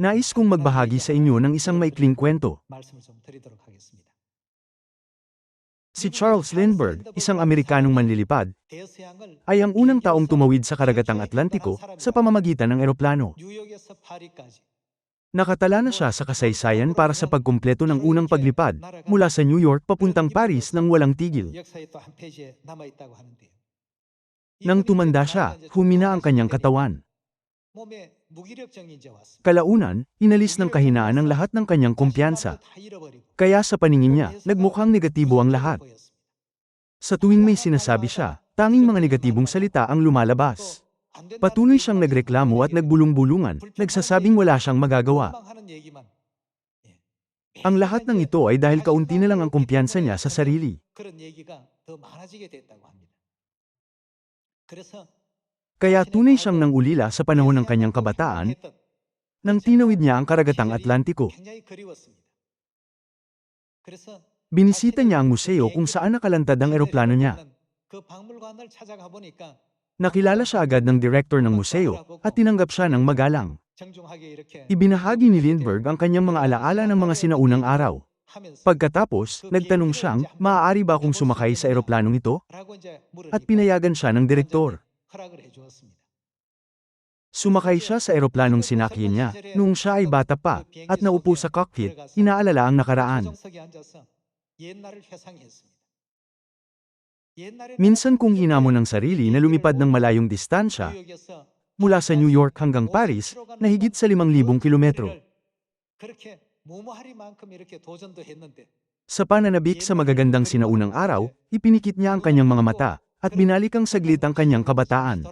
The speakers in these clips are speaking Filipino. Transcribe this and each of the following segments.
Nais kong magbahagi sa inyo ng isang maikling kwento. Si Charles Lindbergh, isang Amerikanong manlilipad, ay ang unang taong tumawid sa karagatang Atlantiko sa pamamagitan ng eroplano. Nakatala na siya sa kasaysayan para sa pagkumpleto ng unang paglipad mula sa New York papuntang Paris nang walang tigil. Nang tumanda siya, humina ang kanyang katawan. Kalaunan, inalis ng kahinaan ang lahat ng kanyang kumpiyansa. Kaya sa paningin niya, nagmukhang negatibo ang lahat. Sa tuwing may sinasabi siya, tanging mga negatibong salita ang lumalabas. Patuloy siyang nagreklamo at nagbulong-bulungan, nagsasabing wala siyang magagawa. Ang lahat ng ito ay dahil kaunti na lang ang kumpiyansa niya sa sarili. Kaya tunay siyang nangulila sa panahon ng kanyang kabataan, nang tinawid niya ang karagatang Atlantiko. Binisita niya ang museo kung saan nakalantad ang eroplano niya. Nakilala siya agad ng direktor ng museo at tinanggap siya ng magalang. Ibinahagi ni Lindbergh ang kanyang mga alaala ng mga sinaunang araw. Pagkatapos, nagtanong siyang, maaari ba akong sumakay sa eroplanong ito? At pinayagan siya ng direktor. Sumakay siya sa eroplanong sinakyan niya, noong siya ay bata pa, at naupo sa cockpit, inaalala ang nakaraan. Minsan kung hinamon ang sarili na lumipad ng malayong distansya, mula sa New York hanggang Paris, na higit sa 5,000 kilometro. Sa pananabik sa magagandang sinaunang araw, ipinikit niya ang kanyang mga mata, at binalik ang saglit ang kanyang kabataan.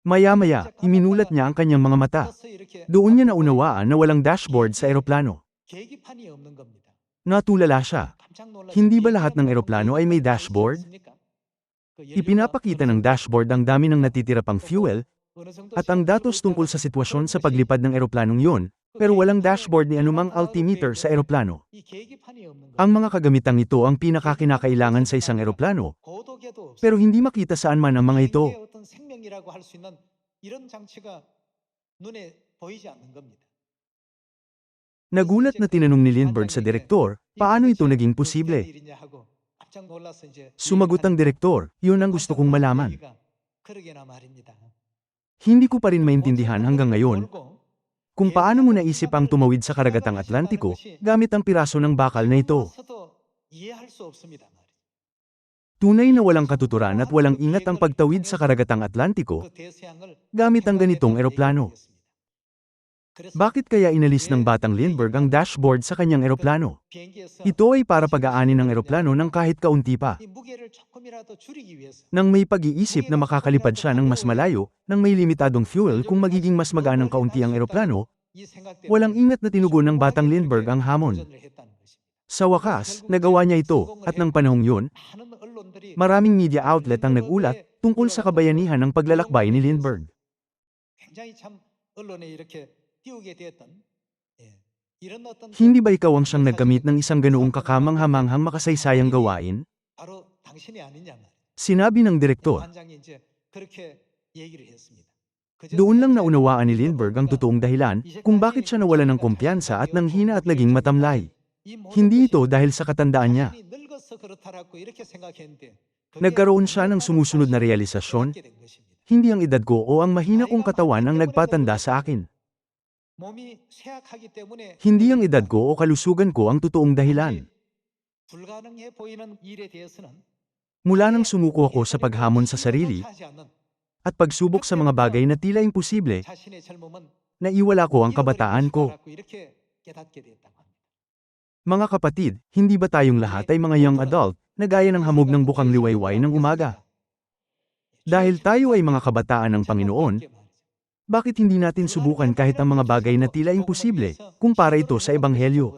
Maya-maya, iminulat niya ang kanyang mga mata. Doon niya naunawaan na walang dashboard sa eroplano. Natulala siya. Hindi ba lahat ng eroplano ay may dashboard? Ipinapakita ng dashboard ang dami ng natitira pang fuel at ang datos tungkol sa sitwasyon sa paglipad ng eroplanong yun pero walang dashboard ni anumang altimeter sa eroplano. Ang mga kagamitang ito ang pinakakinakailangan sa isang eroplano, pero hindi makita saan man ang mga ito. Nagulat na tinanong ni Lindbergh sa direktor, paano ito naging posible? Sumagot ang direktor, yun ang gusto kong malaman. Hindi ko pa rin maintindihan hanggang ngayon kung paano mo naisip ang tumawid sa karagatang Atlantiko gamit ang piraso ng bakal na ito. Tunay na walang katuturan at walang ingat ang pagtawid sa karagatang Atlantiko gamit ang ganitong eroplano. Bakit kaya inalis ng batang Lindbergh ang dashboard sa kanyang eroplano? Ito ay para pag-aanin ng eroplano ng kahit kaunti pa. Nang may pag-iisip na makakalipad siya ng mas malayo, nang may limitadong fuel kung magiging mas magaan ng kaunti ang eroplano, walang ingat na tinugon ng batang Lindbergh ang hamon. Sa wakas, nagawa niya ito, at ng panahong yun, maraming media outlet ang nagulat tungkol sa kabayanihan ng paglalakbay ni Lindbergh. Hindi ba ikaw ang siyang nagkamit ng isang ganoong kakamanghamanghang makasaysayang gawain? Sinabi ng direktor. Doon lang naunawaan ni Lindbergh ang totoong dahilan kung bakit siya nawala ng kumpiyansa at nanghina at naging matamlay. Hindi ito dahil sa katandaan niya. Nagkaroon siya ng sumusunod na realisasyon. Hindi ang edad ko o ang mahina kong katawan ang nagpatanda sa akin. Hindi ang edad ko o kalusugan ko ang totoong dahilan. Mula nang sumuko ako sa paghamon sa sarili at pagsubok sa mga bagay na tila imposible, naiwala ko ang kabataan ko. Mga kapatid, hindi ba tayong lahat ay mga young adult na gaya ng hamog ng bukang liwayway ng umaga? Dahil tayo ay mga kabataan ng Panginoon, bakit hindi natin subukan kahit ang mga bagay na tila imposible, kung para ito sa Ebanghelyo?